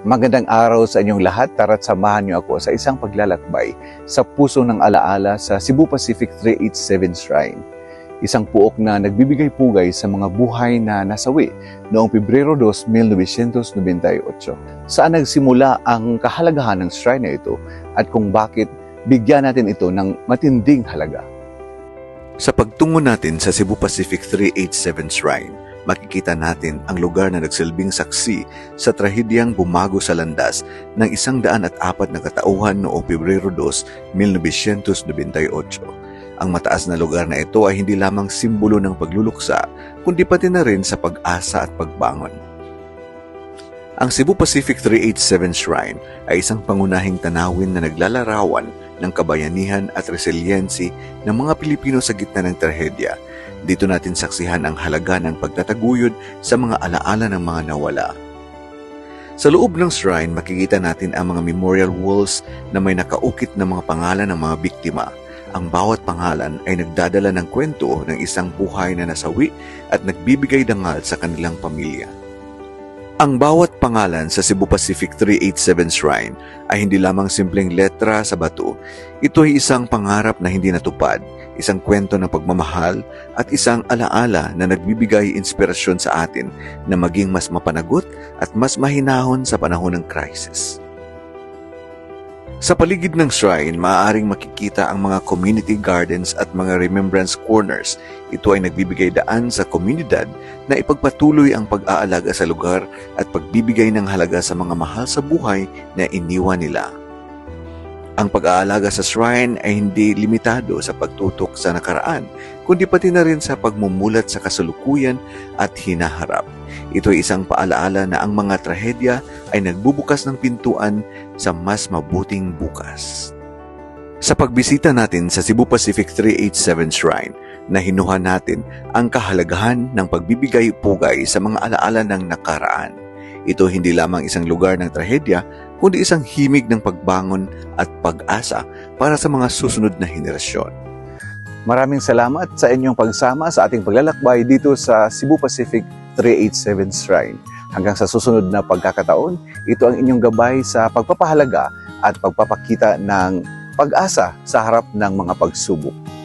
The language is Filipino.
Magandang araw sa inyong lahat. Tara't samahan niyo ako sa isang paglalakbay sa puso ng alaala sa Cebu Pacific 387 Shrine. Isang puok na nagbibigay pugay sa mga buhay na nasawi noong Pebrero 2, 1998. Saan nagsimula ang kahalagahan ng shrine na ito at kung bakit bigyan natin ito ng matinding halaga. Sa pagtungo natin sa Cebu Pacific 387 Shrine, makikita natin ang lugar na nagsilbing saksi sa trahedyang bumago sa landas ng isang daan at apat na katauhan noong Pebrero 2, 1998. Ang mataas na lugar na ito ay hindi lamang simbolo ng pagluluksa, kundi pati na rin sa pag-asa at pagbangon. Ang Cebu Pacific 387 Shrine ay isang pangunahing tanawin na naglalarawan ng kabayanihan at resiliency ng mga Pilipino sa gitna ng trahedya dito natin saksihan ang halaga ng pagtataguyod sa mga alaala ng mga nawala. Sa loob ng shrine, makikita natin ang mga memorial walls na may nakaukit na mga pangalan ng mga biktima. Ang bawat pangalan ay nagdadala ng kwento ng isang buhay na nasawi at nagbibigay dangal sa kanilang pamilya. Ang bawat pangalan sa Cebu Pacific 387 Shrine ay hindi lamang simpleng letra sa bato. Ito ay isang pangarap na hindi natupad, isang kwento ng pagmamahal at isang alaala na nagbibigay inspirasyon sa atin na maging mas mapanagot at mas mahinahon sa panahon ng crisis. Sa paligid ng shrine, maaaring makikita ang mga community gardens at mga remembrance corners. Ito ay nagbibigay daan sa komunidad na ipagpatuloy ang pag-aalaga sa lugar at pagbibigay ng halaga sa mga mahal sa buhay na iniwan nila. Ang pag-aalaga sa shrine ay hindi limitado sa pagtutok sa nakaraan, kundi pati na rin sa pagmumulat sa kasalukuyan at hinaharap. Ito ay isang paalaala na ang mga trahedya ay nagbubukas ng pintuan sa mas mabuting bukas. Sa pagbisita natin sa Cebu Pacific 387 Shrine, nahinuhan natin ang kahalagahan ng pagbibigay pugay sa mga alaala ng nakaraan. Ito hindi lamang isang lugar ng trahedya, kundi isang himig ng pagbangon at pag-asa para sa mga susunod na henerasyon. Maraming salamat sa inyong pagsama sa ating paglalakbay dito sa Cebu Pacific 387 Shrine. Hanggang sa susunod na pagkakataon, ito ang inyong gabay sa pagpapahalaga at pagpapakita ng pag-asa sa harap ng mga pagsubok.